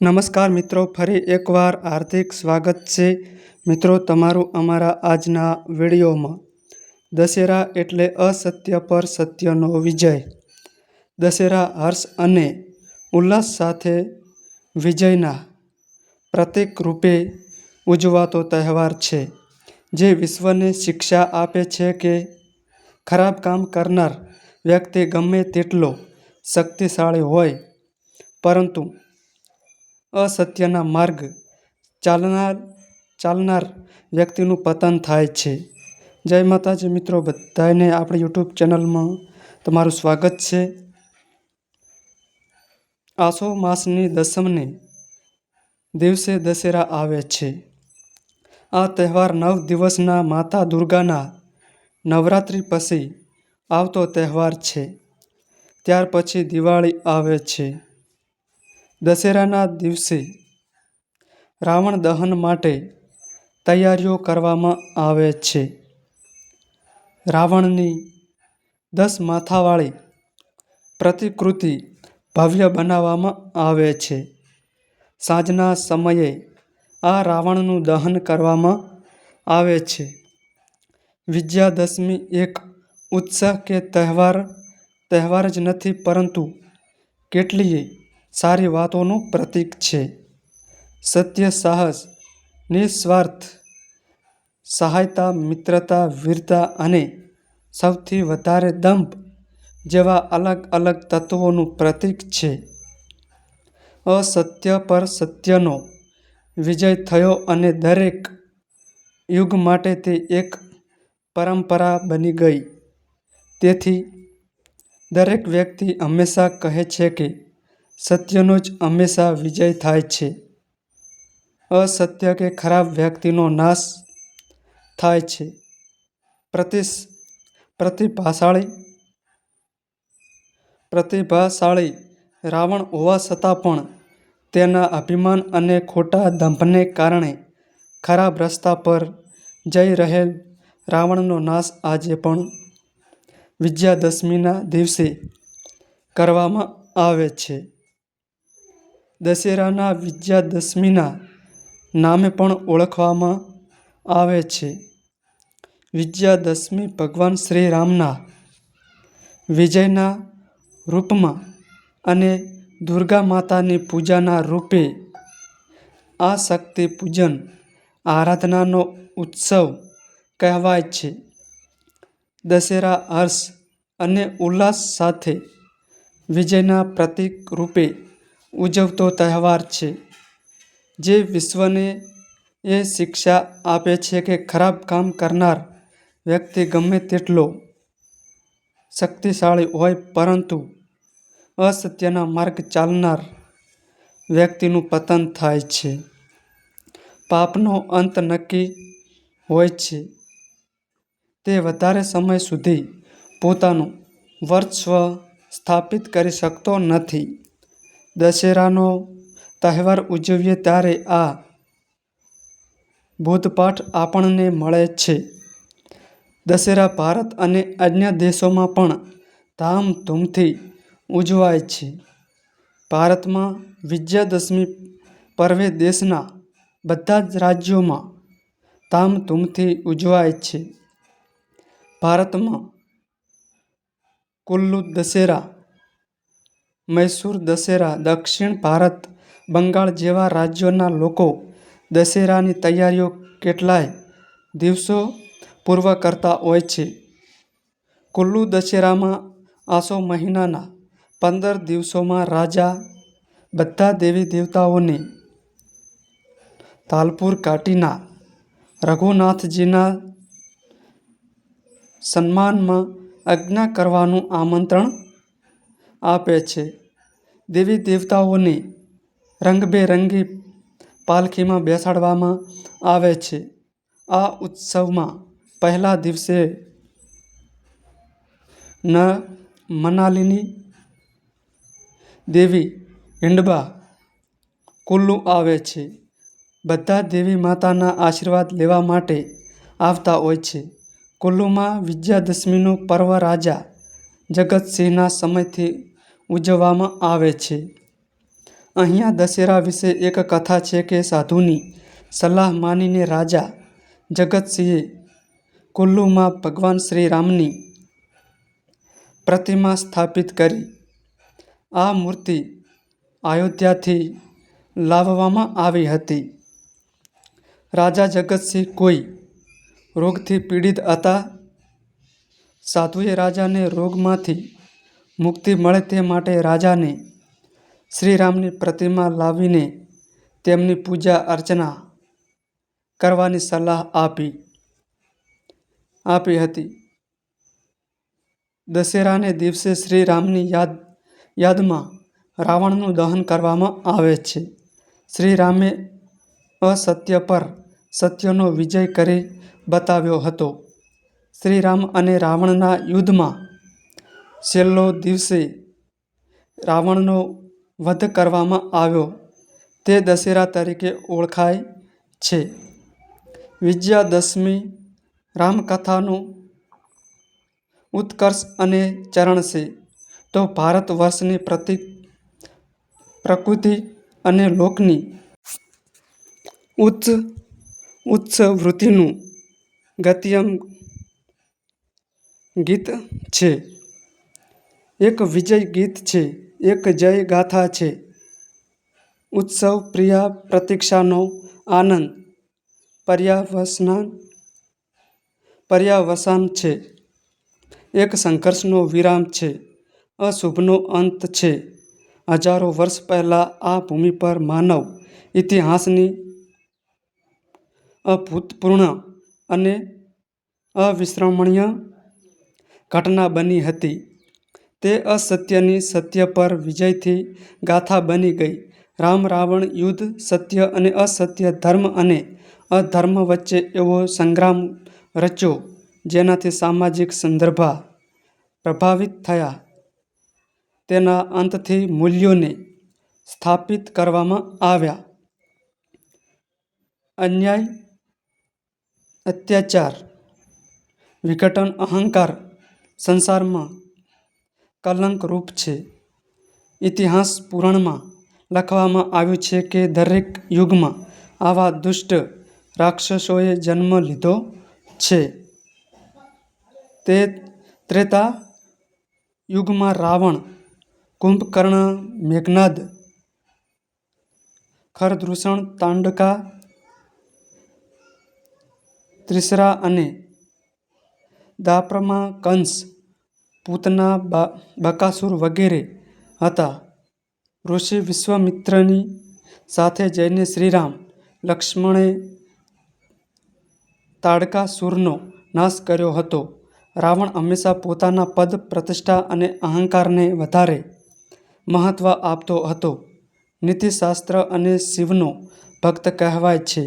નમસ્કાર મિત્રો, ફરી એકવાર હાર્દિક સ્વાગત છે. મિત્રો, તમારું અમારા આજના વિડીયોમાં દશેરા એટલે અસત્ય પર સત્યનો વિજય. દશેરા હર્ષ અને ઉલ્લાસ સાથે વિજયના પ્રતિક રૂપે ઉજવાતો તહેવાર છે, જે વિશ્વને શિક્ષા આપે છે કે ખરાબ કામ કરનાર વ્યક્તિ ગમે તેટલો શક્તિશાળી હોય. પરંતુ અસત્યના માર્ગ ચાલનાર ચાલનાર વ્યક્તિનું પતન થાય છે. જય માતાજી મિત્રો બધાને આપણી યુટ્યુબ ચેનલમાં તમારું સ્વાગત છે. આસો માસની દસમને દિવસે દશેરા આવે છે. આ તહેવાર નવ દિવસના માતા દુર્ગાના નવરાત્રિ પછી આવતો તહેવાર છે. ત્યાર પછી દિવાળી આવે છે. દશેરાના દિવસે રાવણ દહન માટે તૈયારીઓ કરવામાં આવે છે. રાવણની દસ માથાવાળી પ્રતિકૃતિ ભવ્ય બનાવવામાં આવે છે. સાંજના સમયે આ રાવણનું દહન કરવામાં આવે છે. વિજયાદશમી એક ઉત્સાહ કે તહેવાર તહેવાર જ નથી પરંતુ કેટલીય સારી વાતોનું પ્રતીક છે. સત્ય, સાહસ, નિસ્વાર્થ, સહાયતા, મિત્રતા, વીરતા અને સૌથી વધારે દંભ જેવા અલગ અલગ તત્વોનું પ્રતીક છે. અસત્ય પર સત્યનો વિજય થયો અને દરેક યુગ માટે તે એક પરંપરા બની ગઈ. તેથી દરેક વ્યક્તિ હંમેશા કહે છે કે સત્યનો જ હંમેશા વિજય થાય છે. અસત્ય કે ખરાબ વ્યક્તિનો નાશ થાય છે. પ્રતિશ પ્રતિભાશાળી પ્રતિભાશાળી રાવણ હોવા છતાં પણ તેના અભિમાન અને ખોટા દંભને કારણે ખરાબ રસ્તા પર જઈ રહેલ રાવણનો નાશ આજે પણ વિજયાદશમીના દિવસે કરવામાં આવે છે. દશેરાના વિજયાદશમીના નામે પણ ઓળખવામાં આવે છે. વિજયાદશમી ભગવાન શ્રી રામના વિજયના રૂપમાં અને દુર્ગા માતાની પૂજાના રૂપે આ શક્તિ પૂજન આરાધનાનો ઉત્સવ કહેવાય છે. દશેરા હર્ષ અને ઉલ્લાસ સાથે વિજયના પ્રતીક રૂપે ઉજવતો તહેવાર છે. જે વિશ્વને એ શિક્ષા આપે છે કે ખરાબ કામ કરનાર વ્યક્તિ ગમે તેટલો શક્તિશાળી હોય પરંતુ અસત્યના માર્ગ ચાલનાર વ્યક્તિનું પતન થાય છે. પાપનો અંત નક્કી હોય છે. તે વધારે સમય સુધી પોતાનું વર્ચસ્વ સ્થાપિત કરી શકતો નથી. દશેરાનો તહેવાર ઉજવીએ ત્યારે આ બોધપાઠ આપણને મળે છે. દશેરા ભારત અને અન્ય દેશોમાં પણ ધામધૂમથી ઉજવાય છે. ભારતમાં વિજયાદશમી પર્વે દેશના બધા જ રાજ્યોમાં ધામધૂમથી ઉજવાય છે. ભારતમાં કુલ્લુ દશેરા મૈસૂર દશેરા દક્ષિણ ભારત, બંગાળ જેવા રાજ્યોના લોકો દશેરાની તૈયારીઓ કેટલાય દિવસો પૂર્વ કરતા હોય છે. કુલ્લુ દશેરામાં આસો મહિનાના પંદર દિવસોમાં રાજા બધા દેવી દેવતાઓને તાલપુર કાટીના રઘુનાથજીના સન્માનમાં આજ્ઞા કરવાનું આમંત્રણ આપે છે. દેવી દેવતાઓને રંગબેરંગી પાલખીમાં બેસાડવામાં આવે છે. આ ઉત્સવમાં પહેલા દિવસે ન મનાલીની દેવી હિંડબા કુલ્લુ આવે છે. બધા દેવી માતાના આશીર્વાદ લેવા માટે આવતા હોય છે. કુલ્લુમાં વિજયાદશમીનું પર્વ રાજા જગતસિંહના સમયથી ઉજવવામાં આવે છે. અહીંયા દશેરા વિશે એક કથા છે કે સાધુની સલાહ માનીને રાજા જગતસિંહે કુલ્લુમાં ભગવાન શ્રી રામની પ્રતિમા સ્થાપિત કરી. આ મૂર્તિ અયોધ્યાથી લાવવામાં આવી હતી. રાજા જગતસિંહ કોઈ રોગથી પીડિત હતા? સાધુએ રાજાને રોગમાંથી મુક્તિ મળે તે માટે રાજાને શ્રીરામની પ્રતિમા લાવીને તેમની પૂજા અર્ચના કરવાની સલાહ આપી. આપી હતી. દશેરાને દિવસે શ્રીરામની યાદ, યાદમાં રાવણનું દહન કરવામાં આવે છે. શ્રીરામે અસત્ય પર સત્યનો વિજય કરી બતાવ્યો હતો. શ્રીરામ અને રાવણના યુદ્ધમાં છેલ્લો દિવસે રાવણનો વધ કરવામાં આવ્યો. તે દશેરા તરીકે ઓળખાય છે. વિજયાદશમી રામકથાનો ઉત્કર્ષ અને ચરણ છે. તો ભારત વર્ષની પ્રતિક પ્રકૃતિ અને લોકની ઉચ્ચ ઉચ્ચ વૃત્તિનું ગત્યમ ગીત છે. એક વિજય ગીત છે, એક જય ગાથા છે. ઉત્સવ, પ્રિયા, પ્રતીક્ષાનો આનંદ. પર્યાવસના પર્યાવસાન છે. એક સંઘર્ષનો વિરામ છે, અશુભનો અંત છે. હજારો વર્ષ પહેલાં આ ભૂમિ પર માનવ ઇતિહાસની અભૂતપૂર્ણ અને અવિશ્રમણીય ઘટના બની હતી. તે અસત્યની સત્ય પર વિજયથી ગાથા બની ગઈ. રામ રાવણ યુદ્ધ સત્ય અને અસત્ય ધર્મ અને અધર્મ વચ્ચે એવો સંગ્રામ રચ્યો, જેનાથી સામાજિક સંદર્ભા પ્રભાવિત થયા. તેના અંતથી મૂલ્યોને સ્થાપિત કરવામાં આવ્યા. અન્યાય, અત્યાચાર, વિઘટન, અહંકાર સંસારમાં કલંકરૂપ છે. ઇતિહાસ પુરાણમાં લખવામાં આવ્યું છે કે દરેક યુગમાં આવા દુષ્ટ રાક્ષસોએ જન્મ લીધો છે. તે ત્રેતા યુગમાં રાવણ, કુંભકર્ણ, મેઘનાદ, ખરદૃષણ, તાંડકા, ત્રિસરા અને દાપ્રમા કંસ પૂતના બા, બકાસુર વગેરે હતા. ઋષિ વિશ્વામિત્રની સાથે જઈને શ્રીરામ લક્ષ્મણે તાડકાસુરનો નાશ કર્યો હતો. રાવણ હંમેશા પોતાના પદ, પ્રતિષ્ઠા અને અહંકારને વધારે મહત્ત્વ આપતો હતો. નીતિશાસ્ત્ર અને શિવનો ભક્ત કહેવાય છે,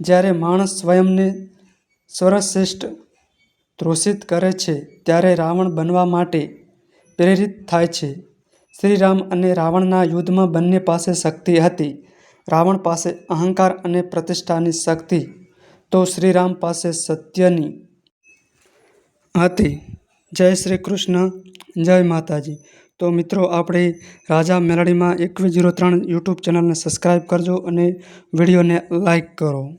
જ્યારે માણસ સ્વયંને સર્વશ્રેષ્ઠ ઘોષિત કરે છે ત્યારે રાવણ બનવા માટે પ્રેરિત થાય છે. શ્રીરામ અને રાવણના યુદ્ધમાં બંને પાસે શક્તિ હતી. રાવણ પાસે અહંકાર અને પ્રતિષ્ઠાની શક્તિ. તો શ્રીરામ પાસે સત્યની હતી. જય શ્રી કૃષ્ણ જય માતાજી. તો મિત્રો, આપણે રાજા મેલડીમાં એકવીસ જીરો ત્રણ યુટ્યુબ ચેનલને સબસ્ક્રાઈબ કરજો અને વિડીયોને લાઈક કરો.